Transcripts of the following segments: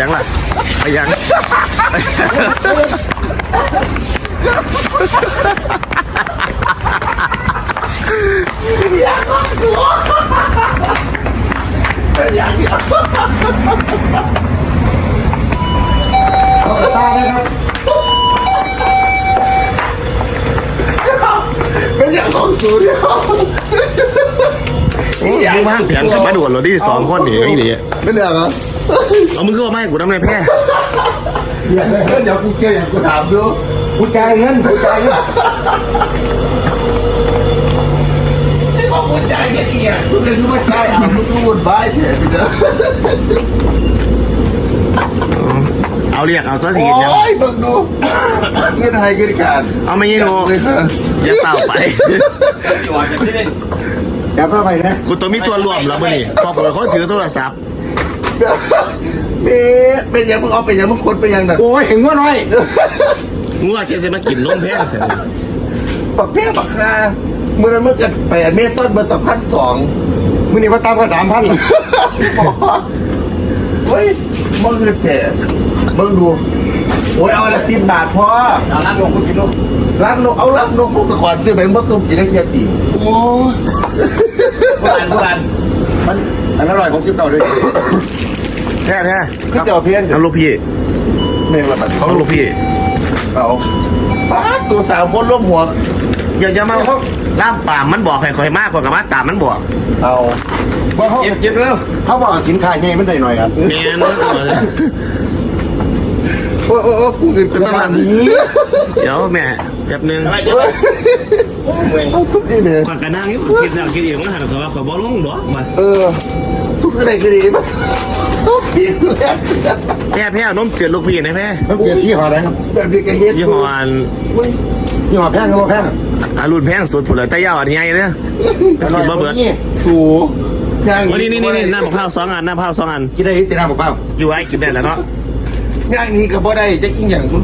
ยังล่ะไปยังโอ้ยมึงว่างเปลี่ยนขึ้นมาด่วนรถที่สองคนนี่นี่ดิไม่เดือดเหรอ เอามึงก็มาให้กูน้ำในแพร่เดี๋ยวกูเกี่ยวอย่างกูถามดูกูจ่ายเงินกูจ่ายเงินไอ้พวกกูจ่ายแค่เอียกูเป็นผู้จ่ายอะมึงก็วุ่นวายเถอะพี่เด้อเอาเรียกเอาตัวสีโอยัง้ยมึงดูเงินให้กันการเอาไม่ยี่หนูอย่าเต่าไปจับเข้าไปนะกูตัวมีส่วนรวมแล้วมึงนี่พอกูเขาถือโทรศัพท์ เอ๊ะเป็นยังมึงเอาเป็นยังมึงคนเป็นยังน่ะโอ้ยเห็นว่าน้อยงัวเจะจะมากินนมแพร่แต่ปักแพ้ปักคาเมื่อนั้นเมื่อกันไปอเมซอนเบอร์ต่อพันสองมึงนี่ว่าตามกันสามพันเฮ้ยมึงคือเจ๋มึงดูโอ้ยเอาละสิบบาทพอเอาล้างลงกูกินลงรักนกเอารักนกพวกตะกอนซื้อไปเมื่อตุ้มกินได้เทียตีโอ้ยโบราณโบราณมัน อันอร่อยของสิบเก้าเลยแพร่แพร่ก็เจ้าเพี้ยนเอาลูกพี่เมงละบัดเอาลูกพี่เอาป้าดตัวสาวคนร่วมหัวอย่าอย่ามาล่ามปามมันบอกให้คอยมากกว่ากับมาตามมันบอกเอาว่าเขาเก็บเก็บแล้วเขาบอกสินค้าใหญ่มันได้หน่อยครับเมียนโอ้ยโอ้ยโอ้ยกูเงินก็เป็นต้องพันทำเดี๋ยวแม่แป๊บนึง เอาทุกทีเนี่ยก่อนกันนั่งนี่ผมคิดแล้วคิดอีกมันหันเขาว่าขอยบอลลงดอกมาเออ ทุกอะไรก็ดีมั้งทุกทีแรกแพร่แพร่เอานมเจือดลูกพี่นะแพร่มันเกี่ยวที่หออะไรครับแบบนี้ก็เฮ็ดยี่ห้ออันเว้ยที่หอแพงก็บ่แพงอารุ่นแพงสุดผุดเลยแต่ยาวอันใหญ่เนี่ยสิบมาเบิดนี่ถูย่างวันนี้นี่นี่นี่น้ำมะพร้าวสองอันน้ำมะพร้าวสองอันกินได้ที่น้ำเปล่าอยู่ไว้กินได้แล้วเนาะย่างนี้ก็บ่ได้จะอีกอย่างคุณ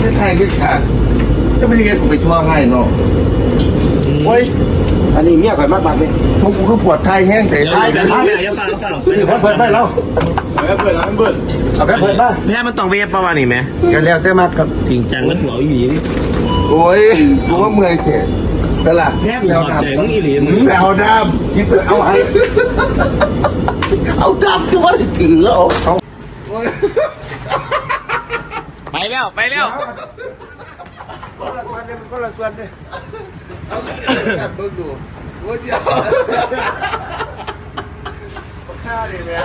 ไม่ไทยก็ขาดจะไม่ได้เงินกูไปทั่วให้เนาะ โอ้ยอันนี้เมียข่อยมากมากเลยทุกกูก็ปวดไทยแห้งแต่เดี๋ยวไทยเดี๋แต่ยวไทยเดี๋ยวเฝ้าเฝ้าเปิดเปิดไปแล้วเปิดเปิดเอาไปเปิดบ้างแพร่มันต้องเวฟประมาณนี้ไหมกันแล้วแต่มากครับจริงจังแล้วหัวอีหลีนี่โอ้ยกูว่าเมื่อยเจ็บแต่ละแพร่กูขอบใจมึงอีหลีมึงแปลวน้ำคิดเอาให้เอาดำที่ว่าได้ถือเอาเอาโอ้ยไปแล้ว ไปแล้วก็ละส่วนเลยเอาจับเบิ่งดูโอ้ยเดียวค่าดีเลย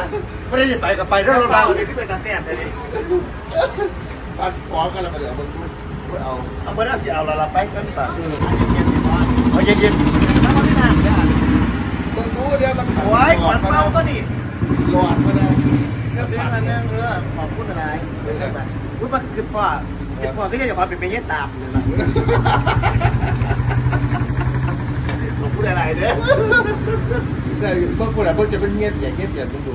ไม่ได้ไปกับไปแล้วเราที่เป็นตาแซ่บเลยนี่ปัดขอกันแล้วมาเดี๋ยวเบิ่งดูเอาเอาเบอร์น่าสิเอาละละไปกันป่ะเอาเย็นเบิ่งดูเดี๋ยวมันโอ้ยขวัญเมาก็ดิหลอดมาได้เรื่องมันเรื่องเรื่องขอบคุณอะไรรู้ป่ะคือพ่ อคือพ่อก็จะขอเป็นเมียตามเลยนะขอบคุณอะไรเด้อ แต่บางคนอะเพิ่งจะเป็นเงียบเสียงเงียบเสียงมึงดู